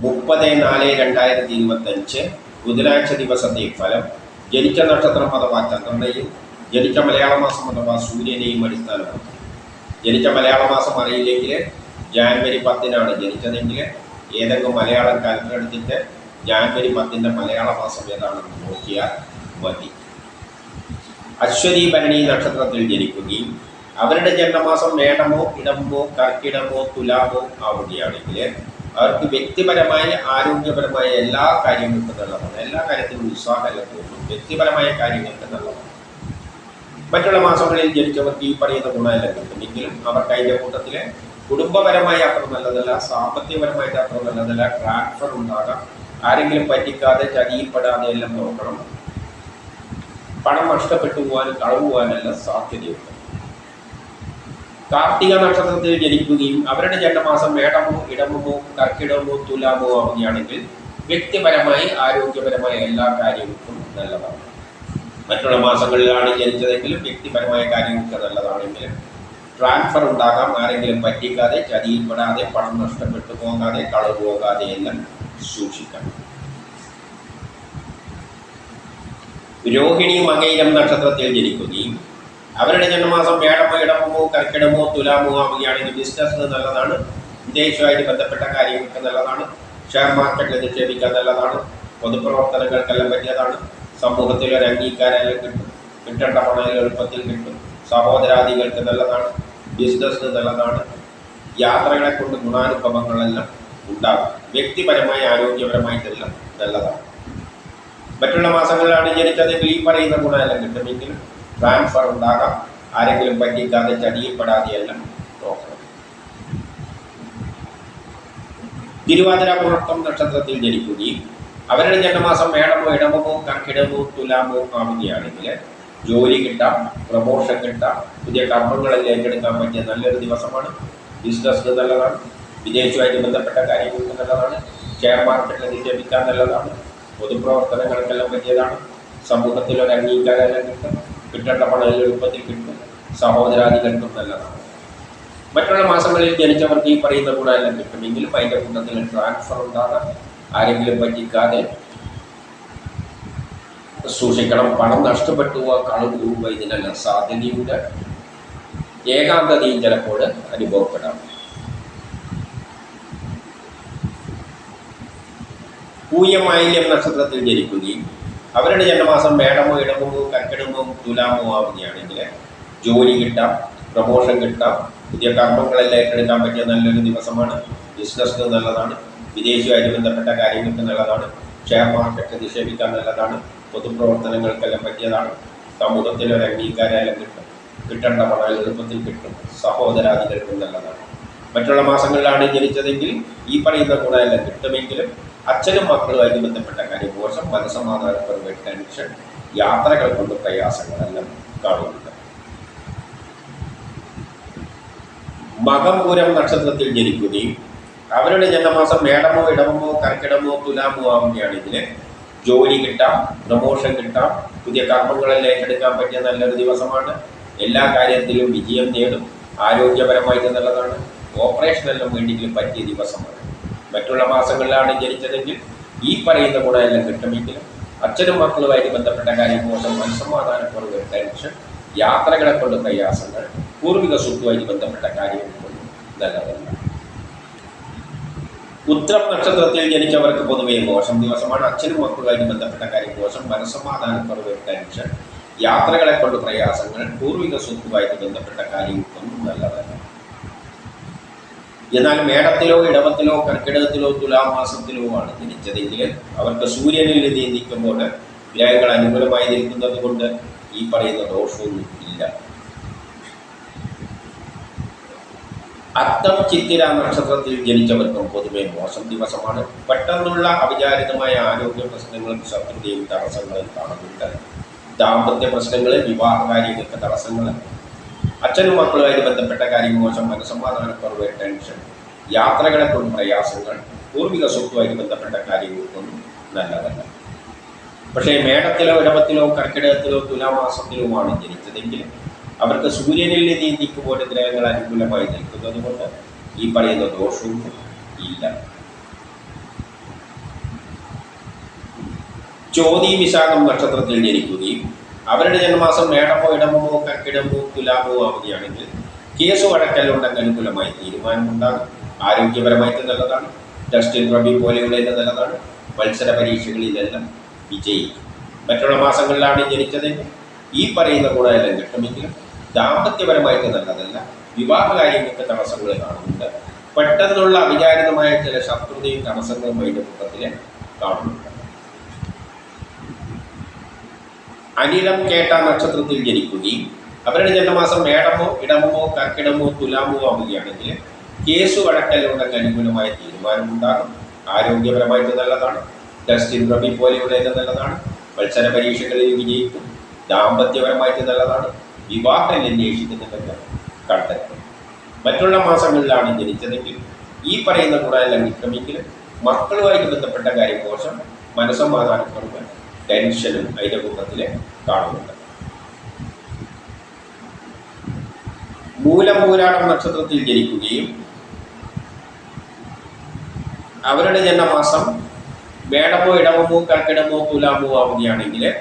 മുപ്പത് നാല് രണ്ടായിരത്തി ഇരുപത്തഞ്ച് ബുധനാഴ്ച ദിവസത്തെ ഫലം ജനിച്ച നക്ഷത്രം അഥവാ ചന്ദ്രനെയും ജനിച്ച മലയാള മാസം അഥവാ സൂര്യനെയും അടിസ്ഥാനമാക്കി. ജനിച്ച മലയാള മാസം അറിയില്ലെങ്കിൽ ജാനുവരി പത്തിനാണ് ജനിച്ചതെങ്കിൽ ഏതെങ്കിലും മലയാളം കാലണ്ടർ ജാനുവരി പത്തിന്റെ മലയാള മാസം ഏതാണെന്ന് നോക്കിയാൽ മതി. അശ്വതി ഭരണി നക്ഷത്രത്തിൽ ജനിക്കുകയും അവരുടെ ജന്മമാസം മേടമോ ഇടമോ കർക്കിടമോ തുലാമോ ആവുകയാണെങ്കിൽ അവർക്ക് വ്യക്തിപരമായ ആരോഗ്യപരമായ എല്ലാ കാര്യങ്ങൾക്കും നല്ലതാണ് എല്ലാ കാര്യത്തിലും ഉത്സാഹമല്ല തോന്നും വ്യക്തിപരമായ കാര്യങ്ങൾക്ക് നല്ലതാണ് മറ്റുള്ള മാസങ്ങളിൽ ജനിച്ചവർക്ക് ഈ പറയുന്ന ഗുണമെല്ലാം കിട്ടുമെങ്കിലും അവർക്ക് അതിന്റെ കൂട്ടത്തിൽ കുടുംബപരമായി അത്ര നല്ലതല്ല സാമ്പത്തികപരമായിട്ട് അത്ര നല്ലതല്ല. ട്രാൻസ്ഫർ ഉണ്ടാകാം. ആരെങ്കിലും പറ്റിക്കാതെ ചതിയിൽപ്പെടാതെ എല്ലാം നോക്കണം. പണം നഷ്ടപ്പെട്ടു പോകാനും കളവ് പോകാനെല്ലാം സാധ്യതയുണ്ട്. കാർത്തിക നക്ഷത്രത്തിൽ ജനിക്കുകയും അവരുടെ ജന്മമാസം മേടമോ ഇടമോ കർക്കിടമോ തുലാമോ ആവുകയാണെങ്കിൽ വ്യക്തിപരമായി ആരോഗ്യപരമായ എല്ലാ കാര്യങ്ങൾക്കും നല്ലതാണ്. മറ്റുള്ള മാസങ്ങളിലാണ് ജനിച്ചതെങ്കിലും വ്യക്തിപരമായ കാര്യങ്ങൾക്ക് നല്ലതാണെങ്കിലും ട്രാൻസ്ഫർ ഉണ്ടാകാം ആരെങ്കിലും പറ്റിക്കാതെ ചതിയിൽപ്പെടാതെ പണം നഷ്ടപ്പെട്ടു പോകാതെ കളവ് പോകാതെ എല്ലാം സൂക്ഷിക്കണം രോഹിണി മകയിരം നക്ഷത്രത്തിൽ ജനിക്കുകയും അവരുടെ ജന്മമാസം മേടമോ ഇടമോ കർക്കിടമോ തുലാമോ ആവുകയാണെങ്കിൽ ബിസിനസ്സിന് നല്ലതാണ്. വിദേശവുമായിട്ട് ബന്ധപ്പെട്ട കാര്യങ്ങൾക്ക് നല്ലതാണ്. ഷെയർ മാർക്കറ്റിൽ നിക്ഷേപിക്കാൻ നല്ലതാണ്. പൊതുപ്രവർത്തനങ്ങൾക്കെല്ലാം പറ്റിയതാണ് സമൂഹത്തിൽ ഒരു അംഗീകാരം കിട്ടും. കിട്ടേണ്ട പണം എളുപ്പത്തിൽ കിട്ടും. സഹോദരാദികൾക്ക് നല്ലതാണ്. ബിസിനസ്സിന് നല്ലതാണ്. യാത്രകളെ കൊണ്ട് ഗുണാനുഭവങ്ങളെല്ലാം ഉണ്ടാകും. വ്യക്തിപരമായി ആരോഗ്യപരമായിട്ടെല്ലാം നല്ലതാണ്. മറ്റുള്ള മാസങ്ങളിലാണ് ജനിച്ചതെങ്കിൽ ഈ പറയുന്ന ഗുണമെല്ലാം കിട്ടുമെങ്കിൽ ട്രാൻസ്ഫർ ഉണ്ടാകാം. ആരെങ്കിലും പറ്റിക്കാതെ ചതിയപ്പെടാതെയെല്ലാം നോക്കണം. തിരുവാതിര പുറത്തം നക്ഷത്രത്തിൽ ജനിക്കുകയും അവരുടെ ജന്മമാസം മേടമോ ഇടമോ കർക്കിടമോ തുലാമോ ആവുകയാണെങ്കിൽ ജോലി കിട്ടാം പ്രമോഷൻ കിട്ടാം പുതിയ കർമ്മങ്ങളിൽ ഏറ്റെടുക്കാൻ പറ്റിയ നല്ലൊരു ദിവസമാണ്. ബിസിനസ്സിന് നല്ലതാണ്. വിദേശവുമായിട്ട് ബന്ധപ്പെട്ട കാര്യങ്ങൾക്ക് നല്ലതാണ്. ഷെയർ മാർക്കറ്റിൽ നിക്ഷേപിക്കാൻ നല്ലതാണ്. പൊതുപ്രവർത്തനങ്ങൾക്കെല്ലാം പറ്റിയതാണ്. സമൂഹത്തിൽ ഒരു അംഗീകാരം കിട്ടും. കിട്ടേണ്ട പണം എളുപ്പത്തിൽ കിട്ടും. സഹോദരാദികൾക്കും നല്ലതാണ്. മറ്റുള്ള മാസങ്ങളിൽ ജനിച്ചവർക്ക് ഈ പറയുന്ന ഗുണമെല്ലാം കിട്ടുമെങ്കിലും അതിന്റെ കൂട്ടത്തിൽ ട്രാൻസ്ഫർ ഉണ്ടാകാം ആരെങ്കിലും പറ്റിക്കാതെ സൂക്ഷിക്കണം. പണം നഷ്ടപ്പെട്ടു കളവ് രൂപ ഇതിനെല്ലാം സാധ്യതയുണ്ട്. ഏകാന്തതയും ചിലപ്പോൾ അനുഭവപ്പെടാം. പൂയമായില്യം നക്ഷത്രത്തിൽ ജനിക്കുകയും അവരുടെ ജന്മമാസം മേടമോ ഇടമോ കർക്കിടമോ തുലാമോ ആവുകയാണെങ്കിൽ ജോലി കിട്ടാം പ്രമോഷൻ കിട്ടാം പുതിയ കർമ്മങ്ങളെല്ലാം ഏറ്റെടുക്കാൻ പറ്റിയ നല്ലൊരു ദിവസമാണ്. ബിസിനസ്സിന് നല്ലതാണ്. വിദേശവുമായി ബന്ധപ്പെട്ട കാര്യങ്ങൾക്ക് നല്ലതാണ്. ഷെയർ മാർക്കറ്റ് നിക്ഷേപിക്കാൻ നല്ലതാണ്. പൊതുപ്രവർത്തനങ്ങൾക്കെല്ലാം പറ്റിയതാണ്. സമൂഹത്തിൽ ഒരു അംഗീകാരം കിട്ടും. കിട്ടേണ്ട പണം എളുപ്പത്തിൽ കിട്ടും. സഹോദരാദികൾക്കും നല്ലതാണ്. മറ്റുള്ള മാസങ്ങളിലാണ് ജനിച്ചതെങ്കിൽ ഈ പറയുന്ന ഗുണമെല്ലാം കിട്ടുമെങ്കിലും അച്ഛനും മക്കളുമായിട്ട് ബന്ധപ്പെട്ട കാര്യം. മോശം മനസ്സമാധാനപ്പെടുന്ന ടെൻഷൻ യാത്രകൾ കൊണ്ട് പ്രയാസങ്ങളെല്ലാം കാണുന്നുണ്ട്. മകംപൂരം നക്ഷത്രത്തിൽ ജനിക്കുകയും അവരുടെ ജന്മമാസം മേടമോ ഇടമോ കർക്കിടമോ തുലാമോ ആവുകയാണ് ഇതിന് ജോലി കിട്ടാം പ്രമോഷൻ കിട്ടാം പുതിയ കർമ്മങ്ങളെല്ലാം ഏറ്റെടുക്കാൻ പറ്റിയ നല്ലൊരു ദിവസമാണ്. എല്ലാ കാര്യത്തിലും വിജയം നേടും. ആരോഗ്യപരമായിട്ട് നല്ലതാണ്. ഓപ്പറേഷനെല്ലാം വേണ്ടിയെങ്കിലും പറ്റിയ ദിവസമാണ്. മറ്റുള്ള മാസങ്ങളിലാണ് ജനിച്ചതെങ്കിൽ ഈ പറയുന്ന ഗുണമെല്ലാം കിട്ടുമെങ്കിലും അച്ഛനും മക്കളുമായിട്ട് ബന്ധപ്പെട്ട കാര്യം മോശം മനസ്സമാധാനക്കുറവ് ടെൻഷൻ യാത്രകളെ കൊണ്ട് പ്രയാസങ്ങൾ പൂർവിക സ്വത്തുമായി ബന്ധപ്പെട്ട കാര്യങ്ങൾ കൊണ്ട് നല്ലതല്ല. ഉത്തരം നക്ഷത്രത്തിൽ ജനിച്ചവർക്ക് പൊതുവെ മോശം ദിവസമാണ്. അച്ഛനും മക്കളുമായിട്ട് ബന്ധപ്പെട്ട കാര്യം മോശം മനസ്സമാധാനക്കുറവ് ടെൻഷൻ യാത്രകളെ കൊണ്ട് പ്രയാസങ്ങൾ പൂർവിക സ്വത്തുമായിട്ട് ബന്ധപ്പെട്ട കാര്യങ്ങൾ നല്ലതല്ല. എന്നാൽ മേടത്തിലോ ഇടവത്തിലോ കർക്കിടകത്തിലോ തുലാമാസത്തിലോ ആണ് ജനിച്ചതെങ്കിൽ അവർക്ക് സൂര്യനിൽ നിയന്ത്രിക്കുമ്പോൾ ഗ്രഹങ്ങൾ അനുകൂലമായി നിൽക്കുന്നത് കൊണ്ട് ഈ പറയുന്ന ദോഷവും ഇല്ല. അത്തം ചിത്തിര നക്ഷത്രത്തിൽ ജനിച്ചവർക്കും പൊതുവെ മോശം ദിവസമാണ്. പെട്ടെന്നുള്ള അവിചാരിതമായ ആരോഗ്യ പ്രശ്നങ്ങളും ശത്രുതയും തടസ്സങ്ങളും കാണുന്നുണ്ട്. ദാമ്പത്യ പ്രശ്നങ്ങൾ വിവാഹകാര്യങ്ങൾക്ക് തടസ്സങ്ങൾ അച്ഛനും മക്കളുമായി ബന്ധപ്പെട്ട കാര്യമോശം മനസ്സമാധാനക്കുറവ് ടെൻഷൻ യാത്രകളെക്കുറിച്ചും പ്രയാസങ്ങൾ പൂർവിക സ്വത്തുമായി ബന്ധപ്പെട്ട കാര്യങ്ങൾക്കൊന്നും നല്ലതല്ല. പക്ഷേ മേടത്തിലോ ഇടവത്തിലോ കർക്കിടകത്തിലോ തുലാമാസത്തിലുമാണ് ജനിച്ചതെങ്കിൽ അവർക്ക് സൂര്യനിൽ നീതിക്ക് പോലെ ഗ്രഹങ്ങൾ അനുകൂലമായി നിൽക്കുന്നത് കൊണ്ട് ഈ പറയുന്ന ദോഷവും ഇല്ല. ചോതി വിശാഖം നക്ഷത്രത്തിൽ ജനിക്കുകയും അവരുടെ ജന്മമാസം മേടമോ ഇടമോ കക്കിടമോ തുലാമോ ആവുകയാണെങ്കിൽ കേസ് വഴക്കലുണ്ടെങ്കിൽ അനുകൂലമായി തീരുമാനമുണ്ടാകും. ആരോഗ്യപരമായിട്ട് നല്ലതാണ്. ടെസ്റ്റിൽ റബി പോലെയുള്ള നല്ലതാണ്. മത്സര പരീക്ഷകളിലെല്ലാം വിജയിക്കും. മറ്റുള്ള മാസങ്ങളിലാണ് ജനിച്ചതെങ്കിൽ ഈ പറയുന്ന ഗുണമെല്ലാം കിട്ടുമെങ്കിലും ദാമ്പത്യപരമായിട്ട് നല്ലതല്ല. വിവാഹ കാര്യങ്ങൾക്ക് തടസ്സങ്ങൾ കാണുന്നുണ്ട്. പെട്ടെന്നുള്ള അവിചാരിതമായ ചില ശത്രുതയും തടസ്സങ്ങളും അതിന്റെ കൂട്ടത്തിൽ കാണുന്നുണ്ട്. അനിലം കേട്ട നക്ഷത്രത്തിൽ ജനിക്കുകയും അവരുടെ ജന്മമാസം മേടമോ ഇടമോ കർക്കിടമോ തുലാമോ ആവുകയാണെങ്കിൽ കേസ് വഴക്കലുണ്ടെങ്കിൽ അനുകൂലമായ തീരുമാനമുണ്ടാകും. ആരോഗ്യപരമായിട്ട് നല്ലതാണ്. ടെസ്റ്റിൻ റബി പോലെയുള്ളത് നല്ലതാണ്. മത്സര പരീക്ഷകളിൽ വിജയിക്കും. ദാമ്പത്യപരമായിട്ട് നല്ലതാണ്. വിവാഹം അന്വേഷിക്കുന്നുണ്ടെങ്കിൽ കണ്ടെത്തും. മറ്റുള്ള മാസങ്ങളിലാണ് ജനിച്ചതെങ്കിൽ ഈ പറയുന്ന ഗുണമെല്ലാം കിട്ടുമെങ്കിലും മക്കളുമായിട്ട് ബന്ധപ്പെട്ട കാര്യം മോശം. മനസ്സമാധാനക്കുറവ് ടെൻഷനും അതിന്റെ കൂട്ടത്തിൽ കാണുന്നുണ്ട്. മൂലം പൂരാടം നക്ഷത്രത്തിൽ ജനിക്കുകയും അവരുടെ ജന്മമാസം വേടമോ ഇടമോ കർക്കിടമോ തുലാമോ ആവുകയാണെങ്കിൽ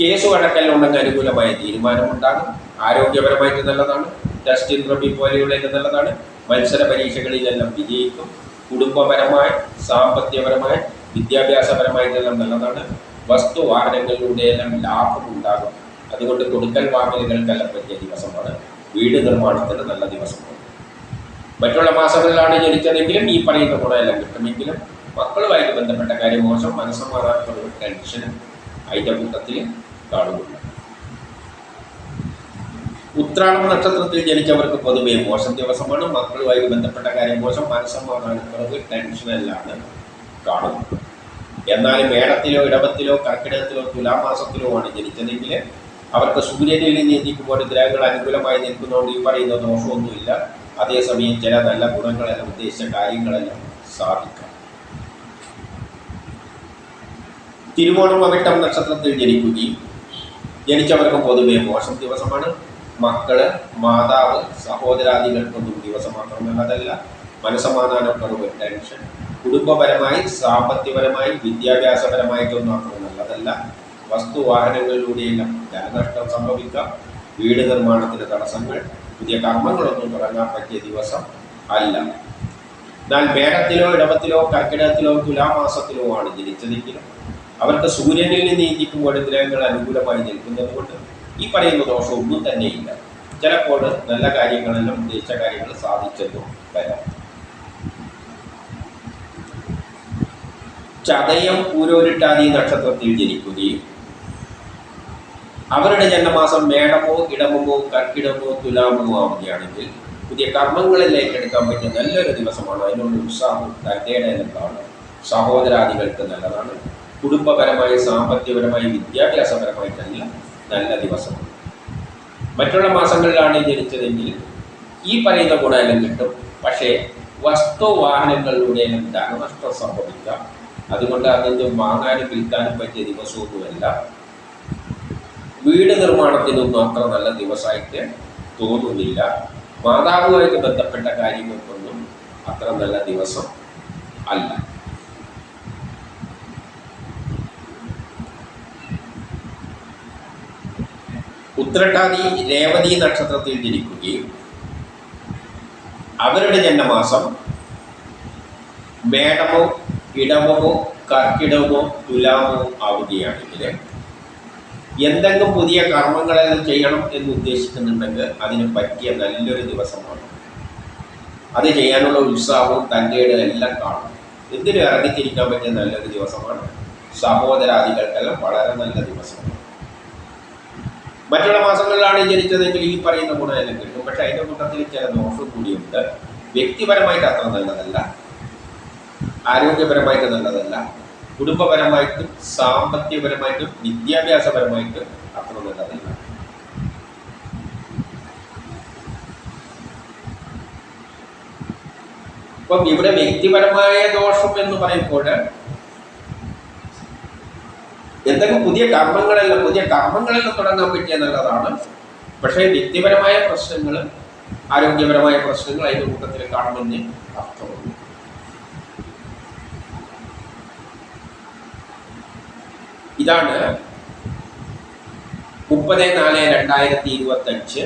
കേസ് വഴക്കലുണ്ടെങ്കിൽ അനുകൂലമായ തീരുമാനമുണ്ടാകും. ആരോഗ്യപരമായിട്ട് നല്ലതാണ്. ടെസ്റ്റ് ഇൻട്രബി പോലെയുള്ളത് നല്ലതാണ്. മത്സര പരീക്ഷകളിലെല്ലാം വിജയിക്കും. കുടുംബപരമായി സാമ്പത്തികപരമായി വിദ്യാഭ്യാസപരമായിട്ടെല്ലാം നല്ലതാണ്. വസ്തു വാഹനങ്ങളിലൂടെയെല്ലാം ലാഭം ഉണ്ടാകും അതുകൊണ്ട് കൊടുക്കൽ വാങ്ങലുകൾക്കെല്ലാം പറ്റിയ ദിവസമാണ്. വീട് നിർമ്മാണത്തിന് നല്ല ദിവസമാണ്. മറ്റുള്ള മാസങ്ങളിലാണ് ജനിച്ചതെങ്കിലും ഈ പറയുന്ന ഗുണമെല്ലാം കിട്ടുമെങ്കിലും മക്കളുമായിട്ട് ബന്ധപ്പെട്ട കാര്യം മോശം മനസ്സമാറാത്തൊരു ടെൻഷനും അതിന്റെ കൂട്ടത്തിൽ കാണുന്നുണ്ട്. ഉത്രാടം നക്ഷത്രത്തിൽ ജനിച്ചവർക്ക് പൊതുവെ മോശം ദിവസമാണ്. മക്കളുമായി ബന്ധപ്പെട്ട കാര്യം മോശം മനസ്സമാധാനക്കുറവ് ടെൻഷനെല്ലാം കാണുന്നത്. എന്നാൽ മേടത്തിലോ ഇടവത്തിലോ കർക്കിടകത്തിലോ തുലാമാസത്തിലോ ആണ് ജനിച്ചതെങ്കിൽ അവർക്ക് സൂര്യനിൽ നീന്തിക്കുമ്പോൾ ഗ്രഹങ്ങൾ അനുകൂലമായി നിൽക്കുന്നതുകൊണ്ട് ഈ പറയുന്ന ദോഷമൊന്നുമില്ല. അതേസമയം ചില നല്ല ഗുണങ്ങളെല്ലാം ഉദ്ദേശിച്ച കാര്യങ്ങളെല്ലാം സാധിക്കാം. തിരുവോണം അവിട്ടം നക്ഷത്രത്തിൽ ജനിക്കുകയും ജനിച്ചവർക്ക് പൊതുവെ മോശം ദിവസമാണ്. മക്കൾ മാതാവ് സഹോദരാദികൾക്കൊന്നും ദിവസം മാത്രമല്ലതല്ല മനസമാധാനക്കുറവ് ടെൻഷൻ. കുടുംബപരമായി സാമ്പത്തികപരമായി വിദ്യാഭ്യാസപരമായിട്ടൊന്നും അത്ര നല്ലതല്ല. വസ്തു വാഹനങ്ങളിലൂടെയെല്ലാം ധനനഷ്ടം സംഭവിക്കാം. വീട് നിർമ്മാണത്തിന് തടസ്സങ്ങൾ പുതിയ കർമ്മങ്ങളൊന്നും തുടങ്ങാൻ പറ്റിയ ദിവസം അല്ല. എന്നാൽ മേടത്തിലോ ഇടവത്തിലോ കർക്കിടകത്തിലോ തുലാമാസത്തിലോ ആണ് ജനിച്ചതെങ്കിലും അവർക്ക് സൂര്യനിൽ നിന്ന് ഈജിക്കുമ്പോൾ ഗ്രഹങ്ങൾ അനുകൂലമായി നിൽക്കുന്നത് കൊണ്ട് ഈ പറയുന്ന ദോഷം ഒന്നും തന്നെയില്ല. ചിലപ്പോൾ നല്ല കാര്യങ്ങളെല്ലാം ഉദ്ദേശിച്ച കാര്യങ്ങൾ സാധിച്ചെന്നും വരാം. ചതയം പൂരോരിട്ടാതി നക്ഷത്രത്തിൽ ജനിക്കുകയും അവരുടെ ജന്മമാസം മേടമോ ഇടമോ കർക്കിടമോ തുലാമോ ആവുകയാണെങ്കിൽ പുതിയ കർമ്മങ്ങളിലേക്ക് എടുക്കാൻ പറ്റിയ നല്ലൊരു ദിവസമാണ്. അതിനുള്ള ഉത്സാഹം തന്റേടെ എല്ലാം സഹോദരാദികൾക്ക് നല്ലതാണ്. കുടുംബപരമായി സാമ്പത്തികപരമായി വിദ്യാഭ്യാസപരമായിട്ടല്ല നല്ല ദിവസമാണ് മറ്റുള്ള മാസങ്ങളിലാണ് ജനിച്ചതെങ്കിൽ ഈ പറയുന്ന ഗുണമെല്ലാം കിട്ടും. പക്ഷേ വസ്തു വാഹനങ്ങളിലൂടെയും ധനനഷ്ടം സംഭവിക്കാം. അതുകൊണ്ട് അതിന് വാങ്ങാനും വിൽക്കാനും പറ്റിയ ദിവസമൊന്നുമല്ല. വീട് നിർമ്മാണത്തിനൊന്നും അത്ര നല്ല ദിവസമായിട്ട് തോന്നുന്നില്ല. മാതാവുമായിട്ട് ബന്ധപ്പെട്ട കാര്യങ്ങൾക്കൊന്നും അത്ര നല്ല ദിവസം അല്ല. ഉത്രട്ടാതി രേവതി നക്ഷത്രത്തിൽ ജനിക്കുകയും അവരുടെ ജന്മമാസം മേടമോ ഇടവമോ കർക്കിടമോ തുലാമോ ആവുകയാണെങ്കിൽ എന്തെങ്കിലും പുതിയ കർമ്മങ്ങളെല്ലാം ചെയ്യണം എന്ന് ഉദ്ദേശിക്കുന്നുണ്ടെങ്കിൽ അതിന് പറ്റിയ നല്ലൊരു ദിവസമാണ്. അത് ചെയ്യാനുള്ള ഉത്സാഹവും തന്റെ എല്ലാം കാണും എന്തിനും ഇറങ്ങിത്തിരിക്കാൻ പറ്റിയ നല്ലൊരു ദിവസമാണ്? സഹോദരാദികൾക്കെല്ലാം വളരെ നല്ല ദിവസമാണ്. മറ്റുള്ള മാസങ്ങളിലാണ് ജനിച്ചതെങ്കിൽ ഈ പറയുന്ന ഗുണമെല്ലാം കിട്ടും. പക്ഷെ അതിന്റെ കൂട്ടത്തിൽ ചില ദോഷം കൂടിയുണ്ട്. വ്യക്തിപരമായിട്ട് അത്ര നല്ലതല്ല. ആരോഗ്യപരമായിട്ട് നല്ലതല്ല കുടുംബപരമായിട്ടും സാമ്പത്തികപരമായിട്ടും വിദ്യാഭ്യാസപരമായിട്ടും അത്ര നല്ലതല്ല അപ്പം ഇവിടെ വ്യക്തിപരമായ ദോഷം എന്ന് പറയുമ്പോൾ എന്തെങ്കിലും പുതിയ കർമ്മങ്ങളെല്ലാം പുതിയ കർമ്മങ്ങളെല്ലാം തുടങ്ങാൻ പറ്റിയ നല്ലതാണ് പക്ഷേ വ്യക്തിപരമായ പ്രശ്നങ്ങൾ ആരോഗ്യപരമായ പ്രശ്നങ്ങൾ അതിന്റെ കൂട്ടത്തിൽ കാണുമെന്ന് അർത്ഥമുള്ളൂ. ഇതാണ് മുപ്പത് നാല് രണ്ടായിരത്തി ഇരുപത്തഞ്ച്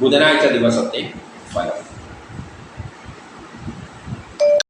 ബുധനാഴ്ച ദിവസത്തെ ഫലം.